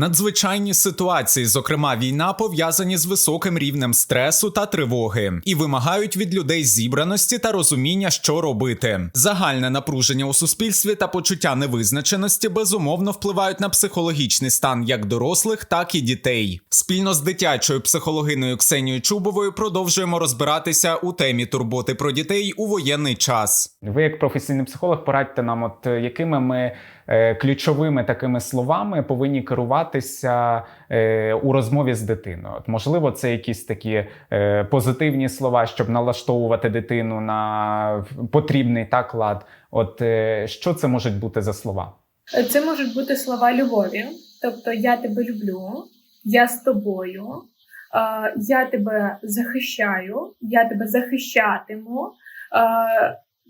Надзвичайні ситуації, зокрема війна, пов'язані з високим рівнем стресу та тривоги, і вимагають від людей зібраності та розуміння, що робити. Загальне напруження у суспільстві та почуття невизначеності безумовно впливають на психологічний стан як дорослих, так і дітей. Спільно з дитячою психологиною Ксенією Чубовою продовжуємо розбиратися у темі турботи про дітей у воєнний час. Ви, як професійний психолог, порадьте нам, от якими ми ключовими такими словами повинні керуватися е, у розмові з дитиною. От, можливо, це якісь такі е, позитивні слова, щоб налаштовувати дитину на потрібний так лад. От е, що це можуть бути за слова? Це можуть бути слова любові, тобто я тебе люблю, я з тобою, е, я тебе захищаю, я тебе захищатиму.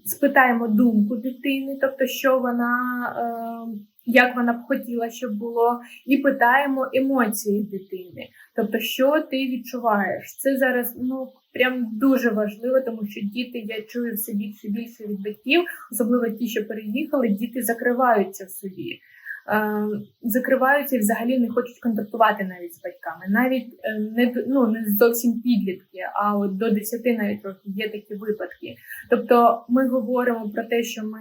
Спитаємо думку дитини, тобто, що вона, е, як вона б хотіла, щоб було, і питаємо емоції дитини. Тобто, що ти відчуваєш? Це зараз ну прям дуже важливо, тому що діти, я чую все більше більше від батьків, особливо ті, що переїхали, діти закриваються в собі. Е, закриваються і взагалі не хочуть контактувати навіть з батьками, навіть е, не ну, не зовсім підлітки, а от до 10 навіть років є такі випадки. Тобто ми говоримо про те, що ми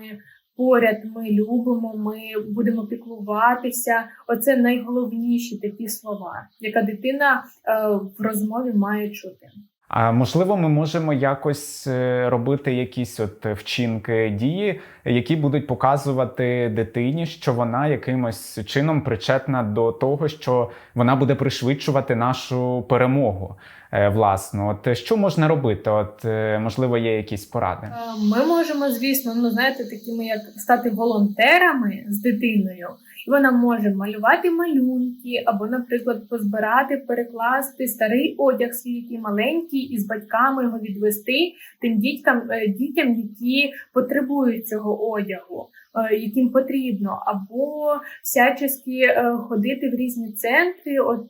поряд, ми любимо, ми будемо піклуватися. Оце найголовніші такі слова, яка дитина е, в розмові має чути. А можливо, ми можемо якось е, робити якісь от вчинки дії, які будуть показувати дитині, що вона якимось чином причетна до того, що вона буде пришвидшувати нашу перемогу. е, Власну, от е, що можна робити? От можливо, є якісь поради. Ми можемо, звісно, ну знаєте, такими як стати волонтерами з дитиною, вона може малювати малюнки, або, наприклад, позбирати, перекласти старий одяг свій, який маленький, і з батьками його відвести тим дітям, е, дітям, які потребують цього одягу. е, Яким потрібно, або всячески е, ходити в різні центри, от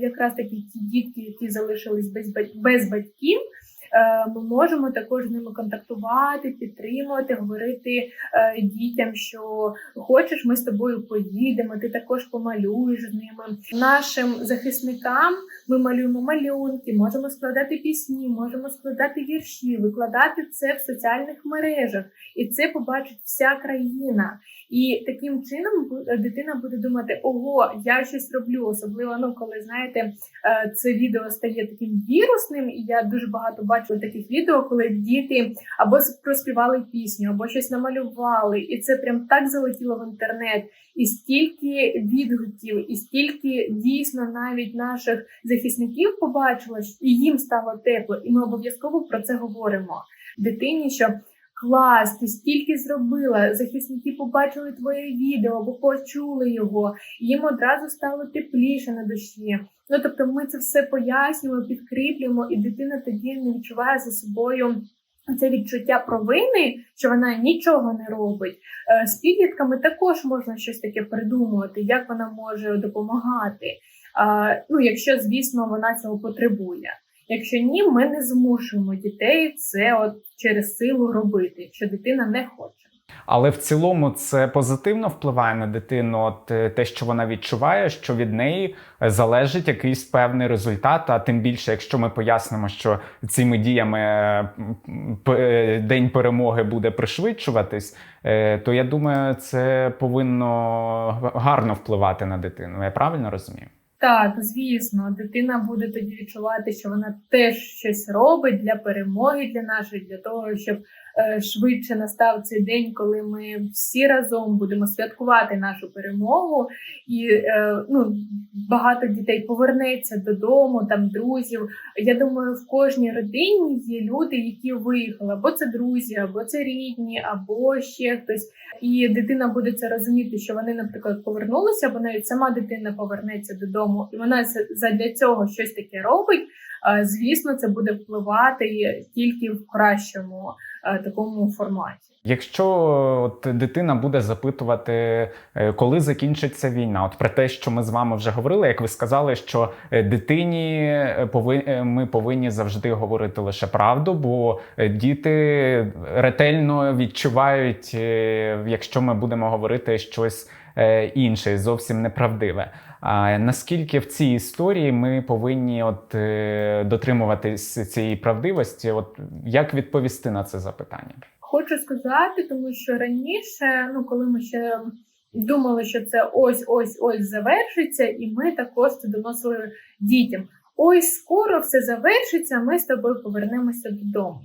якраз такі ті дітки, які залишились без без батьків, ми можемо також з ними контактувати, підтримувати, говорити е, дітям, що хочеш, ми з тобою поїдемо, ти також помалюєш з ними. Нашим захисникам ми малюємо малюнки, можемо складати пісні, можемо складати вірші, викладати це в соціальних мережах, і це побачить вся країна. І таким чином дитина буде думати: ого, я щось роблю, особливо ну, коли знаєте, е, це відео стає таким вірусним, і я дуже багато бачила таких відео, коли діти або проспівали пісню, або щось намалювали, і це прям так залетіло в інтернет. І стільки відгуків, і стільки дійсно навіть наших захисників побачило, і їм стало тепло, і ми обов'язково про це говоримо дитині, що клас, ти стільки зробила. Захисники побачили твоє відео або почули його, їм одразу стало тепліше на душі. Ну тобто, ми це все пояснюємо, підкріплюємо, і дитина тоді не відчуває за собою. Це відчуття провини, що вона нічого не робить. Е, З підлітками також можна щось таке придумувати, як вона може допомагати. Ну, якщо, звісно, вона цього потребує. Якщо ні, ми не змушуємо дітей це от через силу робити, якщо дитина не хоче. Але в цілому це позитивно впливає на дитину. От е, те, що вона відчуває, що від неї е, залежить якийсь певний результат. А тим більше, якщо ми пояснимо, що цими діями е, день перемоги буде пришвидшуватись, то я думаю, це повинно гарно впливати на дитину. Я правильно розумію? Так, звісно, дитина буде тоді відчувати, що вона теж щось робить для перемоги для нашої, для того, щоб швидше настав цей день, коли ми всі разом будемо святкувати нашу перемогу, і е, ну, багато дітей повернеться додому, там друзів. Я думаю, в кожній родині є люди, які виїхали, або це друзі, або це рідні, або ще хтось. І дитина буде це розуміти, що вони, наприклад, повернулися, або навіть сама дитина повернеться додому, і вона задля цього щось таке робить. е, Звісно, це буде впливати тільки в кращому е, такому форматі. Якщо от дитина буде запитувати, е, коли закінчиться війна, от про те, що ми з вами вже говорили, як ви сказали, що е, дитині е, е, ми повинні завжди говорити лише правду, бо е, діти ретельно відчувають, е, якщо ми будемо говорити щось е, інше, зовсім неправдиве. А наскільки в цій історії ми повинні от е, дотримуватись цієї правдивості? От як відповісти на це запитання? Хочу сказати, тому що раніше, ну коли ми ще думали, що це ось ось ось завершиться, і ми також це доносили дітям. Ось скоро все завершиться, ми з тобою повернемося додому.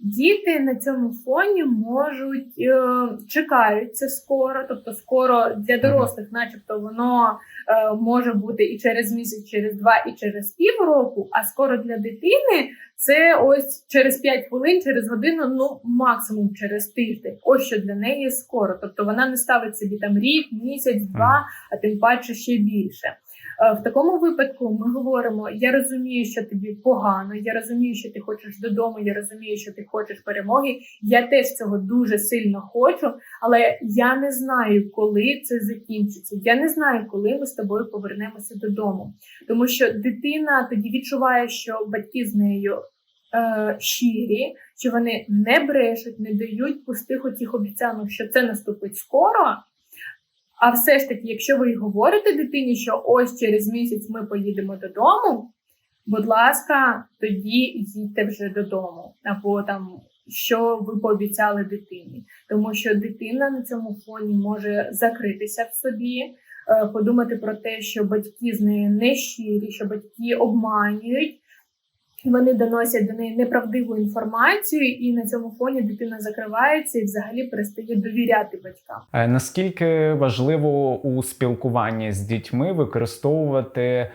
Діти на цьому фоні можуть е, чекають це скоро, тобто скоро для дорослих, начебто, воно е, може бути і через місяць, через два, і через півроку, а скоро для дитини це ось через 5 хвилин, через годину, ну максимум через тиждень. Ось що для неї скоро. Тобто вона не ставить собі там рік, місяць, два, а тим паче ще більше. Е, В такому випадку ми говоримо: я розумію, що тобі погано, я розумію, що ти хочеш додому, я розумію, що ти хочеш перемоги. Я теж цього дуже сильно хочу, але я не знаю, коли це закінчиться. Я не знаю, коли ми з тобою повернемося додому. Тому що дитина тоді відчуває, що батьки з нею е, щирі, що вони не брешуть, не дають пустих оцих обіцянок, що це наступить скоро. А все ж таки, якщо ви говорите дитині, що ось через місяць ми поїдемо додому, будь ласка, тоді їдьте вже додому, або там що ви пообіцяли дитині, тому що дитина на цьому фоні може закритися в собі, е, подумати про те, що батьки з нею не щирі, що батьки обманюють. Вони доносять до неї неправдиву інформацію, і на цьому фоні дитина закривається і взагалі перестає довіряти батькам. Е, Наскільки важливо у спілкуванні з дітьми використовувати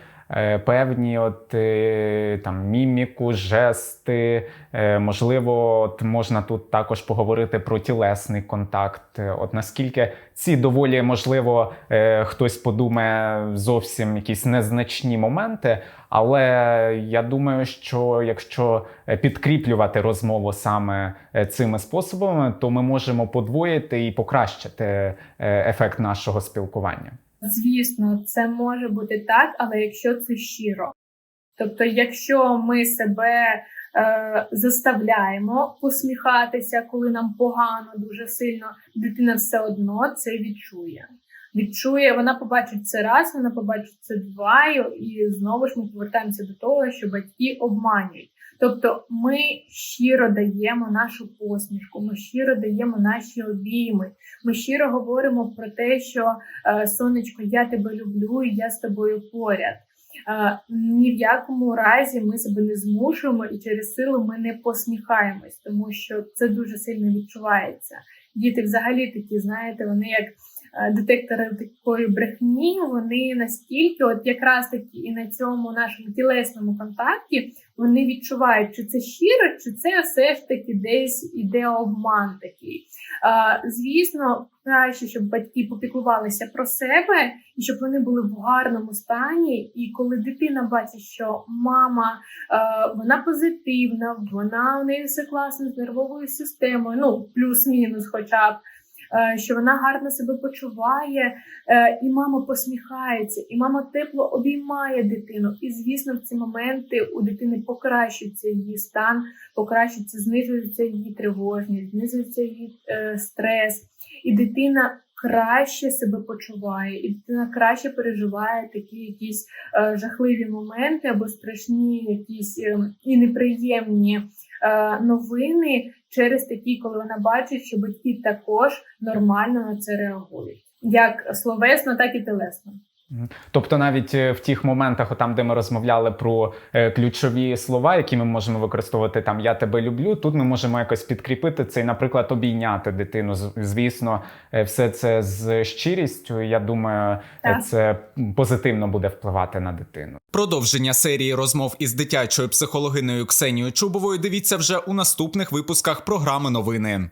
певні от, е, там, міміку, жести? Е, Можливо, от можна тут також поговорити про тілесний контакт. Е, От наскільки ці доволі можливо е, хтось подумає зовсім якісь незначні моменти, але я думаю, що якщо е, підкріплювати розмову саме е, цими способами, то ми можемо подвоїти і покращити е, ефект нашого спілкування. Звісно, це може бути так, але якщо це щиро. Тобто, якщо ми себе е, заставляємо посміхатися, коли нам погано дуже сильно, дитина все одно це відчує. Відчує, вона побачить це раз, вона побачить це два, і- і знову ж ми повертаємося до того, що батьки обманюють. Тобто ми щиро даємо нашу посмішку, ми щиро даємо наші обійми, ми щиро говоримо про те, що е, сонечко, я тебе люблю, і я з тобою поряд. Е, Ні в якому разі ми себе не змушуємо і через силу ми не посміхаємось, тому що це дуже сильно відчувається. Діти взагалі такі, знаєте, вони як детектори такої брехні, вони настільки, от якраз таки і на цьому нашому тілесному контакті, вони відчувають, чи це щиро, чи це все ж таки десь іде обман такий. Е, Звісно, краще, щоб батьки попіклувалися про себе і щоб вони були в гарному стані. І коли дитина бачить, що мама е, вона позитивна, вона у неї все класно з нервовою системою, ну плюс-мінус, хоча б. Е, Що вона гарно себе почуває, е, і мама посміхається, і мама тепло обіймає дитину. І звісно, в ці моменти у дитини покращується її стан, покращується, знижується її тривожність, знижується її е, стрес, і дитина краще себе почуває, і дитина краще переживає такі якісь е, жахливі моменти або страшні, якісь е, і неприємні новини через такі, коли вона бачить, що батьки також нормально на це реагують, як словесно, так і телесно. Тобто, навіть е, в тих моментах, там, де ми розмовляли про е, ключові слова, які ми можемо використовувати там Я тебе люблю. Тут ми можемо якось підкріпити це і, наприклад, обійняти дитину. Звісно, е, все це з щирістю. Я думаю, Так. це позитивно буде впливати на дитину. Продовження серії розмов із дитячою психологиною Ксенією Чубовою дивіться вже у наступних випусках програми новини.